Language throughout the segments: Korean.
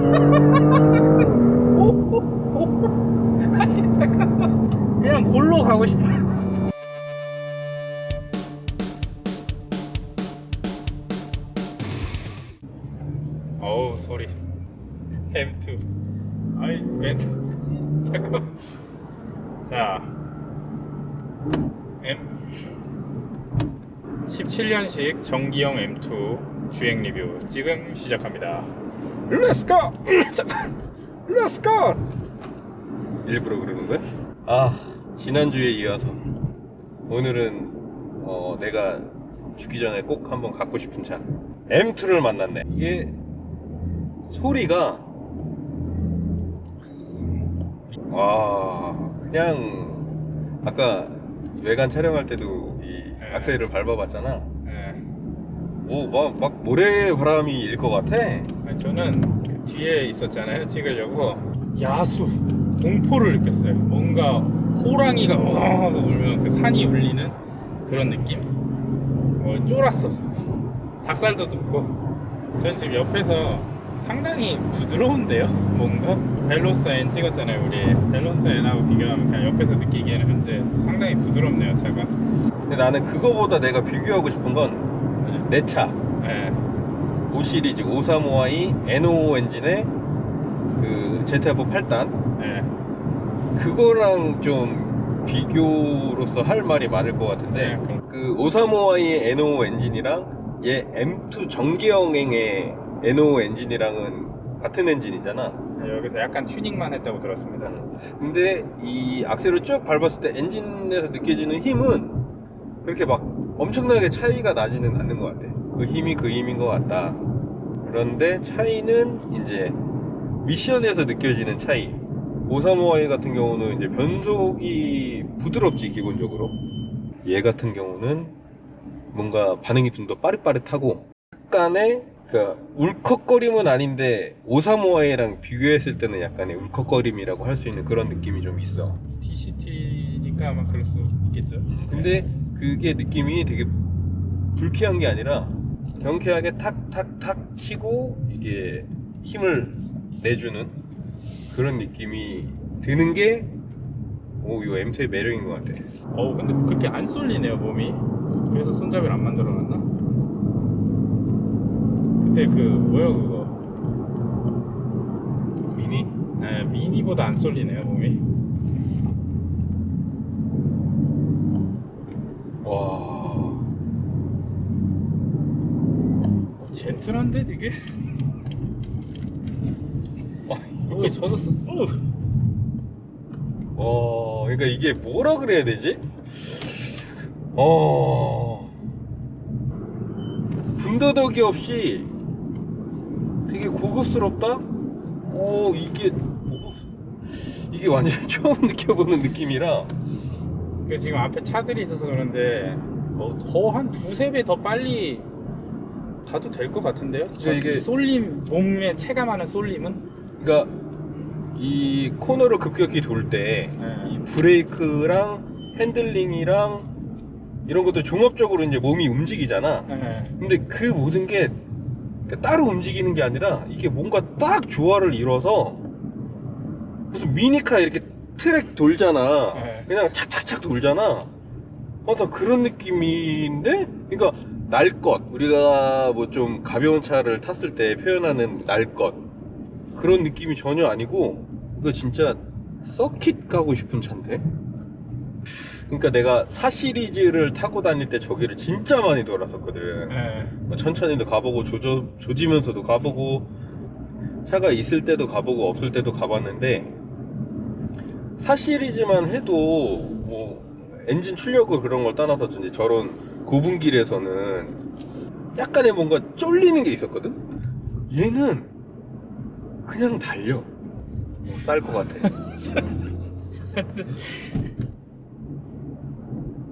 아니 잠깐만. 그냥 골로 가고 싶어요. 어우 소리 M2 아이 M 잠깐 자. M. 17년식 전기형 M2 주행 리뷰 지금 시작합니다 Let's go! 잠깐 Let's go! 일부러 그러는 거야? 아 지난주에 이어서 오늘은 어, 내가 죽기 전에 꼭 한번 갖고 싶은 차 M2를 만났네 이게 소리가 와 그냥 아까 외관 촬영할 때도 이 네. 악셀을 밟아봤잖아 예. 오막 막 모래 바람이 일 것 같아 저는 그 뒤에 있었잖아요? 찍으려고 야수 공포를 느꼈어요. 뭔가 호랑이가 와 울면 그 산이 울리는 그런 느낌? 어, 쫄았어. 닭살도 돋고. 전 지금 옆에서 상당히 부드러운데요? 뭔가? 벨로스엔 찍었잖아요 우리. 벨로스엔하고 비교하면 그냥 옆에서 느끼기에는 현재 상당히 부드럽네요 차가. 근데 나는 그거보다 내가 비교하고 싶은 건 내 차. 예. 5 시리즈 535i N5 엔진의 그 ZF 8단 예. 그거랑 좀 비교로서 할 말이 많을 것 같은데 네, 그 535i N5 엔진이랑 얘 M2 전기형의 N5 엔진이랑은 같은 엔진이잖아 예, 여기서 약간 튜닝만 했다고 들었습니다 근데 이 악셀을 쭉 밟았을 때 엔진에서 느껴지는 힘은 그렇게 막 엄청나게 차이가 나지는 않는 것 같아. 그 힘이 그 힘인 것 같다. 그런데 차이는 이제 미션에서 느껴지는 차이. 535i 같은 경우는 이제 변속이 부드럽지 기본적으로. 얘 같은 경우는 뭔가 반응이 좀 더 빠릿빠릿하고 약간의 그 울컥거림은 아닌데 535i랑 비교했을 때는 약간의 울컥거림이라고 할 수 있는 그런 느낌이 좀 있어. DCT니까 아마 그럴 수 있겠죠. 근데 그게 느낌이 되게 불쾌한 게 아니라 경쾌하게 탁탁탁 치고 이게 힘을 내주는 그런 느낌이 드는 게 오, 이거 M2의 매력인 것 같아. 어우 근데 그렇게 안 쏠리네요 몸이. 그래서 손잡이를 안 만들어 놨나? 그때 그 뭐야 그거? 미니? 네, 미니보다 안 쏠리네요 몸이. 와. 어, 젠틀한데 되게. 와 여기 젖었어. 어. 어, 그러니까 이게 뭐라 그래야 되지? 어, 군더더기 없이 되게 고급스럽다? 어, 이게 고급, 이게 완전 처음 느껴보는 느낌이라 그 지금 앞에 차들이 있어서 그런데 뭐 더한 두세 배 더 빨리 가도 될 것 같은데요? 그러니까 이게- 쏠림 몸에 체감하는 쏠림은 그러니까 이 코너를 급격히 돌 때 이 네. 브레이크랑 핸들링이랑 이런 것도 종합적으로 이제 몸이 움직이잖아. 네. 근데 그 모든 게 따로 움직이는 게 아니라 이게 뭔가 딱 조화를 이뤄서 무슨 미니카 이렇게 트랙 돌잖아. 네. 그냥 착착착 돌잖아. 어, 나 그런 느낌인데? 그러니까 날 것. 우리가 뭐 좀 가벼운 차를 탔을 때 표현하는 날 것. 그런 느낌이 전혀 아니고 이거 진짜 서킷 가고 싶은 차인데? 그러니까 내가 4 시리즈를 타고 다닐 때 저기를 진짜 많이 돌았었거든. 네. 뭐 천천히도 가보고 조져, 조지면서도 가보고 차가 있을 때도 가보고 없을 때도 가봤는데 4 시리즈만 해도 뭐 엔진 출력을 그런 걸 떠나서 이제 저런 고분길에서는 약간의 뭔가 쫄리는 게 있었거든 얘는 그냥 달려 쌀것 같아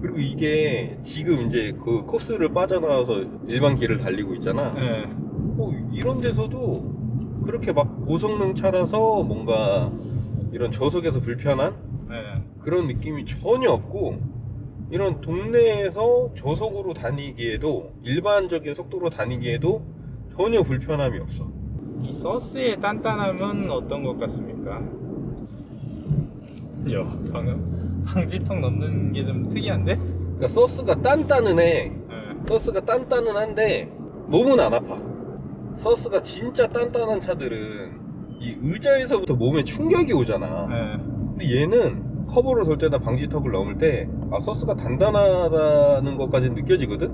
그리고 이게 지금 이제 그 코스를 빠져나와서 일반 길을 달리고 있잖아. 네. 어, 이런 데서도 그렇게 막 고성능 차라서 뭔가 이런 저속에서 불편한 네. 그런 느낌이 전혀 없고 이런 동네에서 저속으로 다니기에도 일반적인 속도로 다니기에도 전혀 불편함이 없어. 이 소스의 단단함은 어떤 것 같습니까? 야 방금 방지턱 넘는 게 좀 특이한데? 그러니까 소스가 단단은 해. 네. 소스가 단단은 한데 몸은 안 아파. 소스가 진짜 단단한 차들은 이 의자에서부터 몸에 충격이 오잖아. 네. 근데 얘는 커브를 돌 때나 방지턱을 넘을 때 아, 소스가 단단하다는 것까지 느껴지거든?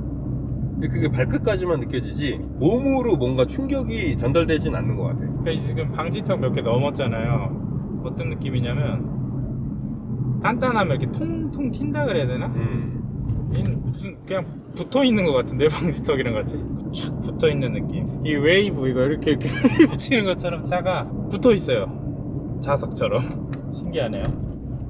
근데 그게 발끝까지만 느껴지지 몸으로 뭔가 충격이 전달되진 않는 것 같아. 그러니까 지금 방지턱 몇 개 넘었잖아요. 어떤 느낌이냐면 단단하면 이렇게 통통 튄다 그래야 되나? 음. 얘는 무슨 그냥 붙어 있는 것 같은데 방지턱이랑 같이 촥 붙어 있는 느낌. 이 웨이브 이거 이렇게 이렇게 치는 것처럼 차가 붙어 있어요. 자석처럼 신기하네요.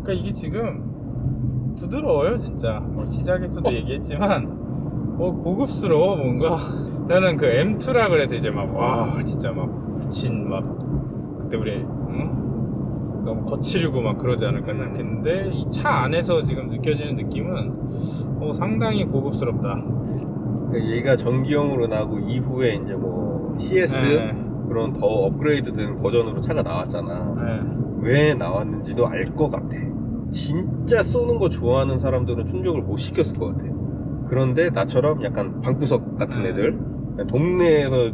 그러니까 이게 지금 부드러워요 진짜. 뭐 시작에서도 얘기했지만 어 고급스러워 뭔가. 나는 그 M2라 그래서 이제 막 와 진짜 막 미친 막 그때 우리 응? 너무 거칠고 막 그러지 않을까 생각했는데 이 차 안에서 지금 느껴지는 느낌은 어, 상당히 고급스럽다. 그러니까 얘가 전기형으로 나오고 이후에 이제 뭐 CS 네. 그런 더 업그레이드된 버전으로 차가 나왔잖아. 네. 왜 나왔는지도 알 것 같아. 진짜 쏘는 거 좋아하는 사람들은 충족을 못 시켰을 것 같아. 그런데 나처럼 약간 방구석 같은 네. 애들, 동네에서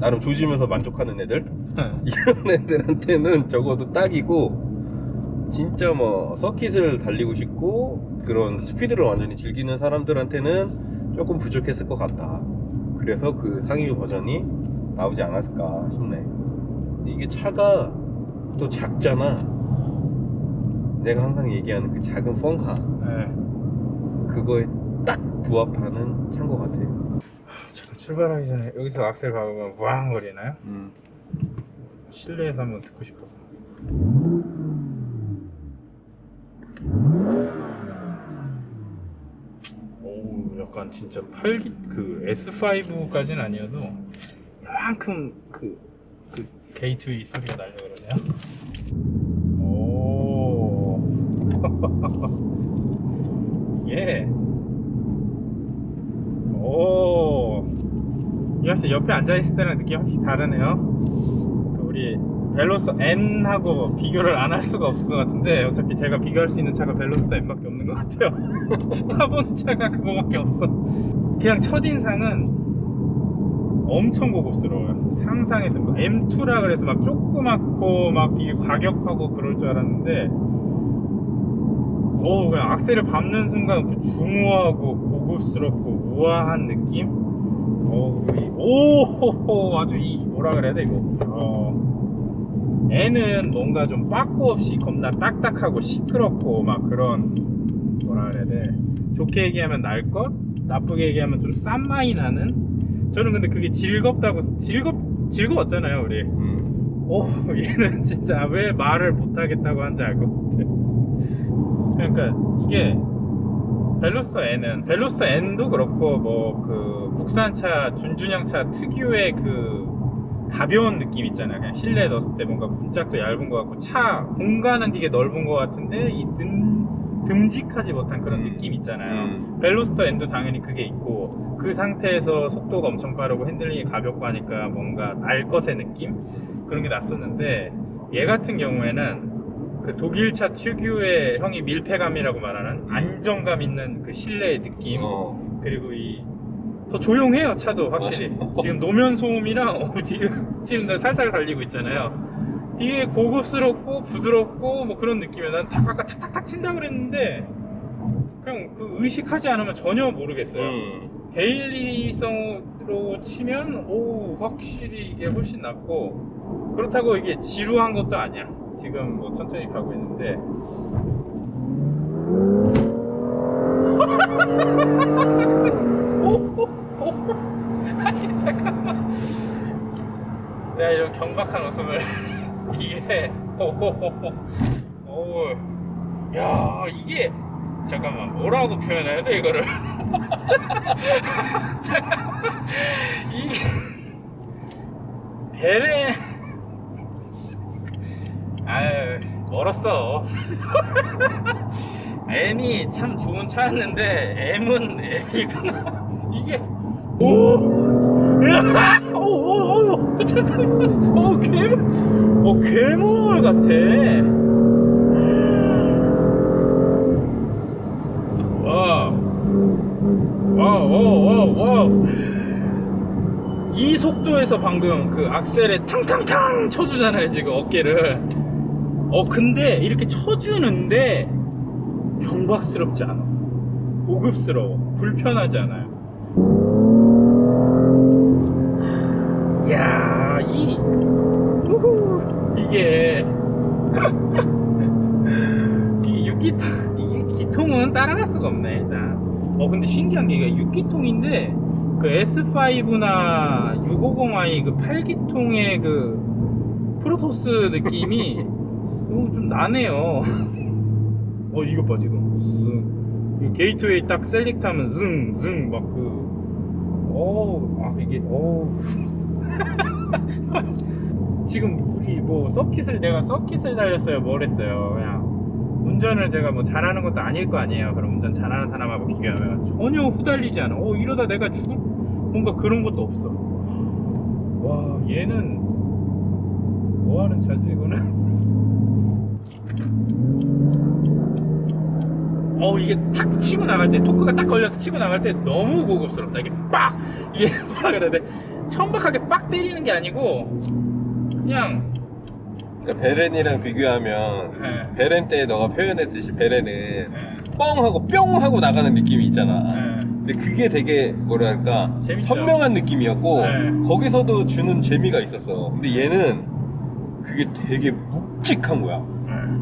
나름 조지면서 만족하는 애들, 이런 애들한테는 적어도 딱이고, 진짜 뭐 서킷을 달리고 싶고, 그런 스피드를 완전히 즐기는 사람들한테는 조금 부족했을 것 같다. 그래서 그 상위 버전이 나오지 않았을까 싶네. 이게 차가 또 작잖아. 내가 항상 얘기하는 그 작은 펑카 네. 그거에 딱 부합하는 차인 것 같아. 잠깐 출발하기 전에 여기서 악셀 밟으면 우왕 거리나요? 음. 실내에서 한번 듣고 싶어서. 오, 약간 진짜 8기 그 S5까지는 아니어도 이만큼 그, 그 게이트웨이 소리가 나려 그러네요. 예. 오, 이 확실히 옆에 앉아 있을 때랑 느낌이 확실히 다르네요. 그 우리 벨로스 N하고 비교를 안 할 수가 없을 것 같은데 어차피 제가 비교할 수 있는 차가 벨로스 N밖에 없는 것 같아요. 타본 차가 그거밖에 없어. 그냥 첫인상은 엄청 고급스러워요. 상상해도 뭐 M2라 그래서 막 조그맣고 막 되게 과격하고 그럴 줄 알았는데 오 그냥 악셀을 밟는 순간 그 중후하고 고급스럽고 우아한 느낌? 오, 이- 오 아주 이 뭐라 그래야 돼 이거? 어, N은 뭔가 좀 빠꾸 없이 겁나 딱딱하고 시끄럽고 막 그런 뭐라 그래야 돼? 좋게 얘기하면 날 것 나쁘게 얘기하면 좀싼 맛이 나는? 저는 근데 그게 즐겁다고 즐겁 즐거웠잖아요 우리. 음. 오 얘는 진짜 왜 말을 못하겠다고 한지 알 것 같아 그러니까 이게 벨로스 N은 벨로스 N도 그렇고 뭐 그 국산차 준준형차 특유의 그 가벼운 느낌 있잖아요 그냥 실내에 넣었을 때 뭔가 문짝도 얇은 것 같고 차 공간은 되게 넓은 것 같은데 이 든, 듬직하지 못한 그런 음. 느낌 있잖아요 음. 벨로스터 N도 당연히 그게 있고 그 상태에서 속도가 엄청 빠르고 핸들링이 가볍고 하니까 뭔가 날 것의 느낌 그런 게 났었는데 얘 같은 경우에는 그 독일차 특유의 형이 밀폐감이라고 말하는 안정감 있는 그 실내의 느낌. 어. 그리고 이 더 조용해요 차도 확실히. 맞아. 지금 노면 소음이랑 어, 지금 지금 나 살살 달리고 있잖아요. 되게 고급스럽고 부드럽고 뭐 그런 느낌이야 난 탁, 아까 탁탁탁 친다 그랬는데 그냥 그 의식하지 않으면 전혀 모르겠어요. 음. 데일리성으로 치면 오 확실히 이게 훨씬 낫고. 그렇다고 이게 지루한 것도 아니야 지금 뭐 천천히 가고 있는데. 아니 잠깐만. 내가 이런 경박한 웃음을 이게 오야 이게 잠깐만 뭐라고 표현해야 돼 이거를? 잠깐만 이게 배를 아유 멀었어 N이 참 좋은 차였는데 M은 M이구나 이게 오! 으아! 오! 오! 오! 잠깐만. 어 괴물. 어 괴물 같아. 와. 와와와 와. 이 속도에서 방금 그 악셀에 탕탕탕 쳐주잖아요 지금 어깨를. 어 근데 이렇게 쳐주는데 경박스럽지 않아. 고급스러워. 불편하지 않아요. 야, 이 우후, 이게 이 6기통 이게 기통은 따라갈 수가 없네 일단. 어 근데 신기한 게 이게 6기통인데 그 S5나 650i 그 8기통의 그 프로토스 느낌이 어, 좀 나네요. 어 이것 봐 지금. 이 게이트웨이 딱 셀렉트 하면 즈응즈응 막그. 어, 아 이게 어 지금 우리 뭐 서킷을 내가 서킷을 달렸어요. 뭘 했어요? 그냥 운전을 제가 뭐 잘하는 것도 아닐 거 아니에요. 그럼 운전 잘하는 사람하고 비교하면. 전혀 후달리지 않아. 어 이러다 내가 죽을 뭔가 그런 것도 없어. 와 얘는 뭐하는 차지 이거는 어 이게 탁 치고 나갈 때 토크가 딱 걸려서 치고 나갈 때 너무 고급스럽다 이게 빡 이게 뭐라 그래야 돼 천박하게 빡 때리는 게 아니고 그냥 그러니까 베렌이랑 비교하면 예, 베렌 때 너가 표현했듯이 베렌은 예, 뻥 하고 뿅 하고 나가는 느낌이 있잖아. 예. 근데 그게 되게 뭐랄까 재밌죠. 선명한 느낌이었고 네. 거기서도 주는 재미가 있었어. 근데 얘는 그게 되게 묵직한 거야.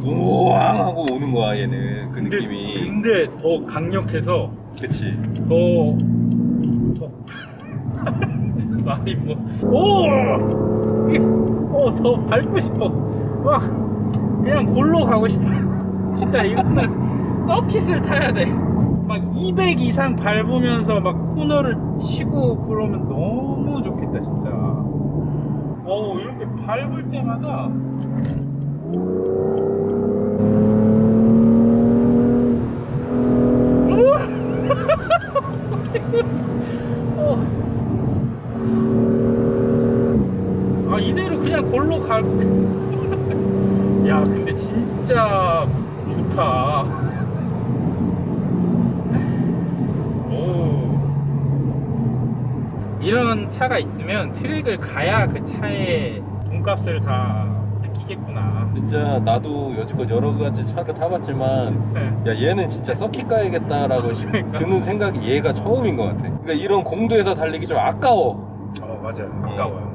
예. 우왕 하고 오는 거야 얘는 그 근데, 느낌이. 근데 더 강력해서 그치. 더, 더 말이 뭐, 오! 어, 더 밟고 싶어. 와, 그냥 골로 가고 싶어. 진짜 이거는 서킷을 타야 돼. 막 200 이상 밟으면서 막 코너를 치고 그러면 너무 좋겠다, 진짜. 어, 이렇게 밟을 때마다 어. 아 이대로 갈. 야 근데 진짜 좋다. 오. 이런 차가 있으면 트랙을 가야 그 차의 돈값을 다 느끼겠구나. 진짜 나도 여지껏 여러 가지 차를 타봤지만 네. 야 얘는 진짜 서킷 가야겠다라고 시- 그러니까. 드는 생각이 얘가 처음인 것 같아. 그러니까 이런 공도에서 달리기 좀 아까워. 어 맞아요. 아까워요.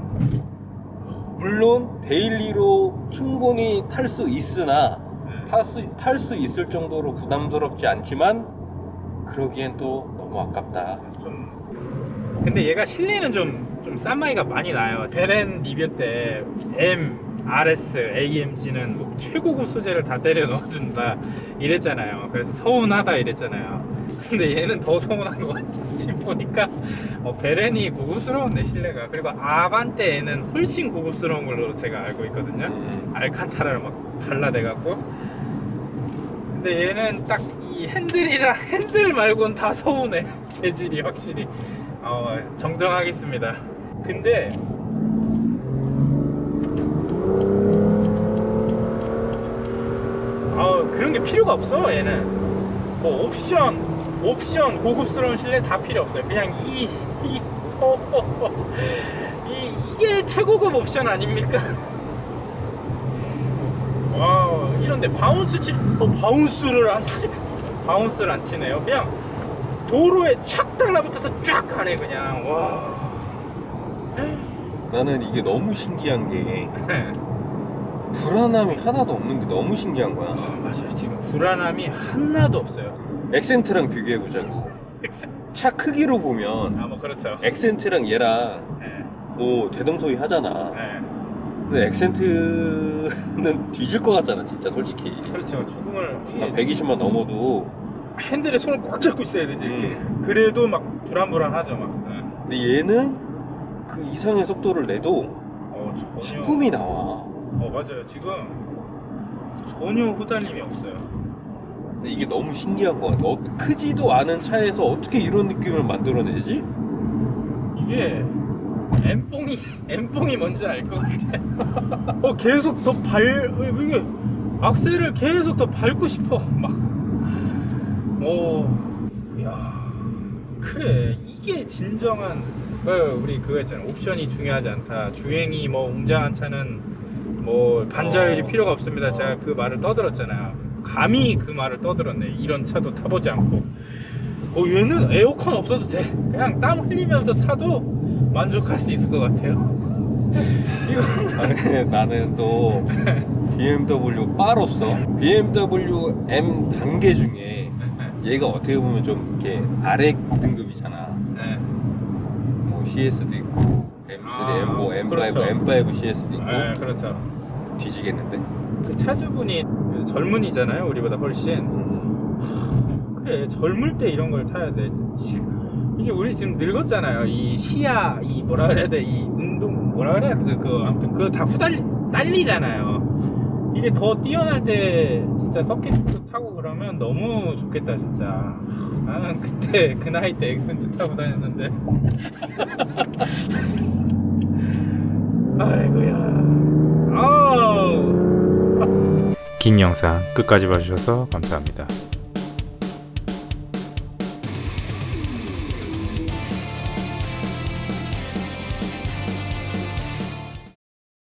물론 데일리로 충분히 탈 수 있으나 네. 탈수 있을 정도로 부담스럽지 않지만 그러기엔 또 너무 아깝다. 좀 근데 얘가 실내는 좀 좀 싼 마이가 많이 나요. 베렌 리뷰 때 M, RS, AMG는 뭐 최고급 소재를 다 때려 넣어준다 이랬잖아요. 그래서 서운하다 이랬잖아요. 근데 얘는 더 서운한 것 같지 보니까 어, 베렌이 고급스러운데 실내가 그리고 아반떼에는 훨씬 고급스러운 걸로 제가 알고 있거든요. 음. 알칸타라를 막 발라대갖고 근데 얘는 딱 이 핸들이랑 핸들 말고는 다 서운해 재질이 확실히 어, 정정하겠습니다 근데 어, 그런 게 필요가 없어 얘는 뭐 옵션 옵션 고급스러운 실내 다 필요 없어요 그냥 이, 이, 이 이게 최고급 옵션 아닙니까? 와 이런데 바운스 치 어, 바운스를 안 치, 바운스를 안 치네요. 그냥 도로에 착 달라붙어서 쫙 가네 그냥 와. 나는 이게 너무 신기한 게 네. 불안함이 하나도 없는 게 너무 신기한 거야. 아, 맞아요 지금 불안함이 하나도 없어요. 엑센트랑 비교해 보자고. 차 크기로 보면 아 뭐 그렇죠. 엑센트랑 얘랑 네. 뭐 대동소이 하잖아. 네. 근데 엑센트는 뒤질 것 같잖아, 진짜 솔직히. 그렇죠 죽음을 이게 한 120만 넘어도. 핸들에 손을 꽉 잡고 있어야 되지 이렇게. 음. 그래도 막 불안불안하죠 막. 네. 근데 얘는 그 이상의 속도를 내도 어 전혀. 식품이 나와. 어 맞아요 지금 전혀 후달림이 없어요. 근데 이게 너무 신기한 것 같아. 어, 크지도 않은 차에서 어떻게 이런 느낌을 만들어내지? 이게 엠뽕이 엠뽕이 뭔지 알 것 같아. 어 계속 더 발 이게 악셀을 계속 더 밟고 싶어 막. 오, 야 그래 이게 진정한 어, 우리 그거 있잖아 옵션이 중요하지 않다. 주행이 뭐 웅장한 차는 뭐 반자율이 어. 필요가 없습니다. 제가 그 말을 떠들었잖아요. 감히 그 말을 떠들었네. 이런 차도 타보지 않고. 어 얘는 에어컨 없어도 돼. 그냥 땀 흘리면서 타도 만족할 수 있을 것 같아요. 이거 아니, 나는 또 BMW 바로서 BMW M 단계 중에 얘가 어떻게 보면 좀 이렇게 아래 등급이잖아. 네. 뭐 CS도 있고 M3, 아, M4, M5, 그렇죠. M5 CS도 있고 네, 그렇죠. 뒤지겠는데? 그 차주분이 젊은이잖아요. 우리보다 훨씬. 그래 젊을 때 이런 걸 타야 돼. 지- 이게 우리 지금 늙었잖아요. 이 시야, 이 뭐라 그래야 돼, 이 운동 뭐라 그래야 돼, 그 아무튼 그거 다 후달 딸리잖아요. 이게 더 뛰어날 때 진짜 서킷도 타고 그러면 너무 좋겠다 진짜. 나는 그때 그 나이 때 엑센트 타고 다녔는데. 아이고야. 아우. 긴 영상 끝까지 봐주셔서 감사합니다.